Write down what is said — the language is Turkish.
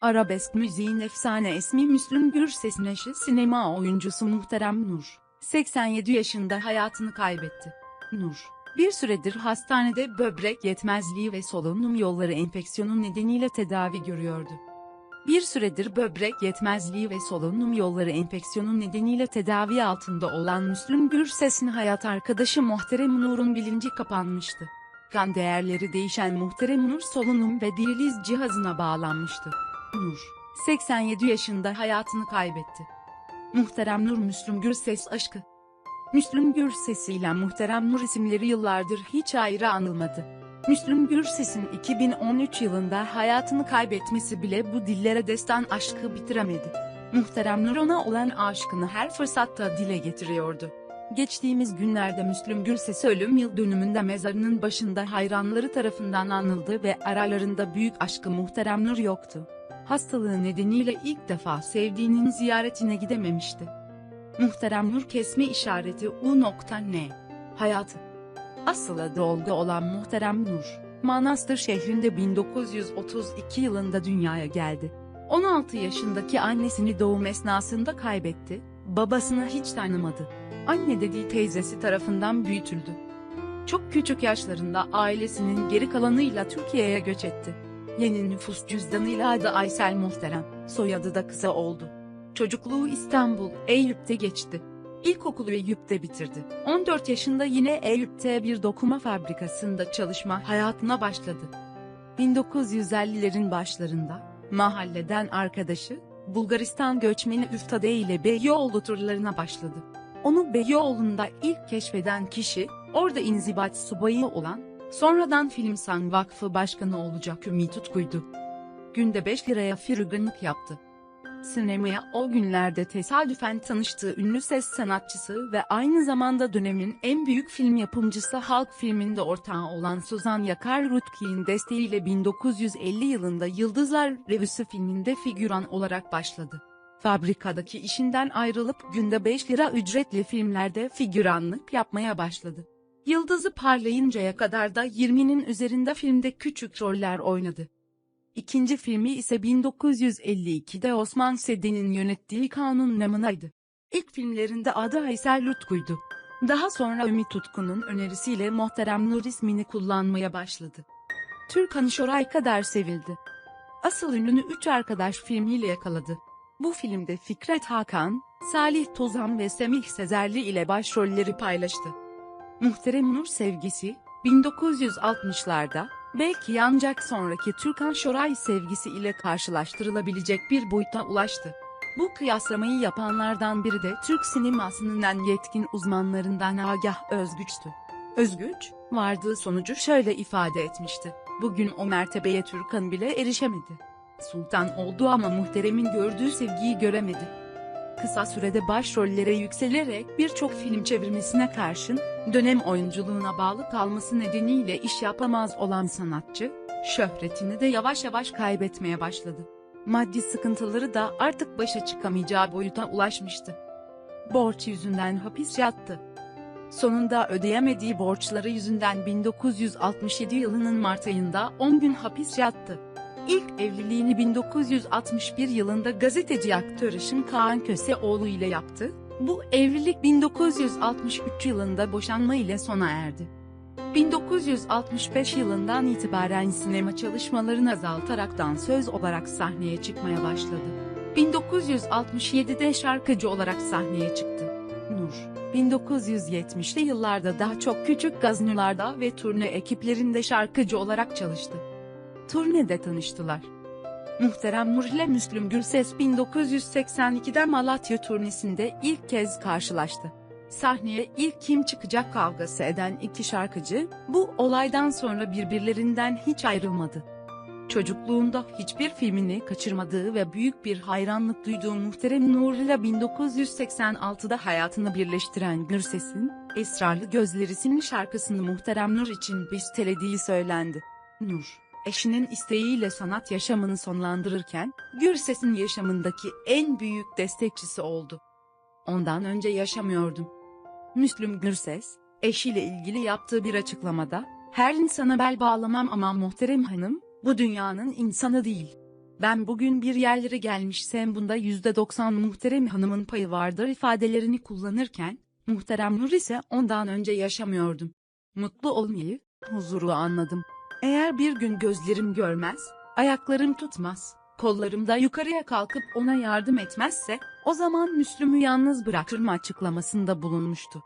Arabesk müziğin efsane ismi Müslüm Gürses'in eşi sinema oyuncusu Muhterem Nur. 87 yaşında hayatını kaybetti. Nur, bir süredir hastanede böbrek yetmezliği ve solunum yolları enfeksiyonu nedeniyle tedavi görüyordu. Bir süredir böbrek yetmezliği ve solunum yolları enfeksiyonu nedeniyle tedavi altında olan Müslüm Gürses'in hayat arkadaşı Muhterem Nur'un bilinci kapanmıştı. Kan değerleri değişen Muhterem Nur solunum ve diyaliz cihazına bağlanmıştı. Nur, 87 yaşında hayatını kaybetti. Muhterem Nur Müslüm Gürses aşkı. Müslüm Gürses ile Muhterem Nur isimleri yıllardır hiç ayrı anılmadı. Müslüm Gürses'in 2013 yılında hayatını kaybetmesi bile bu dillere destan aşkı bitiremedi. Muhterem Nur ona olan aşkını her fırsatta dile getiriyordu. Geçtiğimiz günlerde Müslüm Gürses ölüm yıl dönümünde mezarının başında hayranları tarafından anıldı ve aralarında büyük aşkı Muhterem Nur yoktu. Hastalığı nedeniyle ilk defa sevdiğinin ziyaretine gidememişti. Muhterem Nur kesme işareti U.N. Hayatı Asıl adı Olga olan Muhterem Nur, Manastır şehrinde 1932 yılında dünyaya geldi. 16 yaşındaki annesini doğum esnasında kaybetti, babasını hiç tanımadı. Anne dediği teyzesi tarafından büyütüldü. Çok küçük yaşlarında ailesinin geri kalanıyla Türkiye'ye göç etti. Yeni nüfus cüzdanıyla adı Aysel Muhterem, soyadı da kısa oldu. Çocukluğu İstanbul, Eyüp'te geçti. İlkokulu Eyüp'te bitirdi. 14 yaşında yine Eyüp'te bir dokuma fabrikasında çalışma hayatına başladı. 1950'lerin başlarında, mahalleden arkadaşı, Bulgaristan göçmeni Üftade ile Beyoğlu turlarına başladı. Onu Beyoğlu'nda ilk keşfeden kişi, orada inzibat subayı olan, sonradan Filmsan Vakfı Başkanı olacak Ümit Tutku'ydu. Günde 5 liraya firganlık yaptı. Sinemaya o günlerde tesadüfen tanıştığı ünlü ses sanatçısı ve aynı zamanda dönemin en büyük film yapımcısı Halk filminde ortağı olan Suzan Yakar Rutki'nin desteğiyle 1950 yılında Yıldızlar Revüsü filminde figüran olarak başladı. Fabrikadaki işinden ayrılıp günde 5 lira ücretli filmlerde figüranlık yapmaya başladı. Yıldızı parlayıncaya kadar da 20'nin üzerinde filmde küçük roller oynadı. İkinci filmi ise 1952'de Osman Sedi'nin yönettiği Kanun Namına'ydı. İlk filmlerinde adı Aysel Lutku'ydu. Daha sonra Ümit Tutku'nun önerisiyle Muhterem Nur ismini kullanmaya başladı. Türkan Şoray kadar sevildi. Asıl ününü Üç Arkadaş filmiyle yakaladı. Bu filmde Fikret Hakan, Salih Tozan ve Semih Sezerli ile başrolleri paylaştı. Muhterem Nur sevgisi, 1960'larda, belki ancak sonraki Türkan Şoray sevgisi ile karşılaştırılabilecek bir boyuta ulaştı. Bu kıyaslamayı yapanlardan biri de Türk sinemasının en yetkin uzmanlarından Agah Özgüç'tü. Özgüç, vardığı sonucu şöyle ifade etmişti. Bugün o mertebeye Türkan bile erişemedi. Sultan oldu ama muhteremin gördüğü sevgiyi göremedi. Kısa sürede başrollere yükselerek birçok film çevirmesine karşın, dönem oyunculuğuna bağlı kalması nedeniyle iş yapamaz olan sanatçı, şöhretini de yavaş yavaş kaybetmeye başladı. Maddi sıkıntıları da artık başa çıkamayacağı boyuta ulaşmıştı. Borç yüzünden hapis yattı. Sonunda ödeyemediği borçları yüzünden 1967 yılının Mart ayında 10 gün hapis yattı. İlk evliliğini 1961 yılında gazeteci aktör Işın Kaan Köseoğlu ile yaptı. Bu evlilik 1963 yılında boşanma ile sona erdi. 1965 yılından itibaren sinema çalışmalarını azaltarak dansöz olarak sahneye çıkmaya başladı. 1967'de şarkıcı olarak sahneye çıktı. Nur, 1970'li yıllarda daha çok küçük gazinolarda ve turne ekiplerinde şarkıcı olarak çalıştı. Turnede tanıştılar. Muhterem Nur ile Müslüm Gürses 1982'de Malatya turnesinde ilk kez karşılaştı. Sahneye ilk kim çıkacak kavgası eden iki şarkıcı, bu olaydan sonra birbirlerinden hiç ayrılmadı. Çocukluğunda hiçbir filmini kaçırmadığı ve büyük bir hayranlık duyduğu Muhterem Nur ile 1986'da hayatını birleştiren Gürses'in, Esrarlı Gözlerisi'nin şarkısını Muhterem Nur için bestelediği söylendi. Nur eşinin isteğiyle sanat yaşamını sonlandırırken, Gürses'in yaşamındaki en büyük destekçisi oldu. Ondan önce yaşamıyordum. Müslüm Gürses, eşiyle ilgili yaptığı bir açıklamada, her insana bel bağlamam ama muhterem hanım, bu dünyanın insanı değil. Ben bugün bir yerlere gelmişsem bunda %90 muhterem hanımın payı vardır ifadelerini kullanırken, muhterem Nur ise ondan önce yaşamıyordum. Mutlu olmayı, huzuru anladım. Eğer bir gün gözlerim görmez, ayaklarım tutmaz, kollarım da yukarıya kalkıp ona yardım etmezse, o zaman Müslüm'ü yalnız bırakırım açıklamasında bulunmuştu.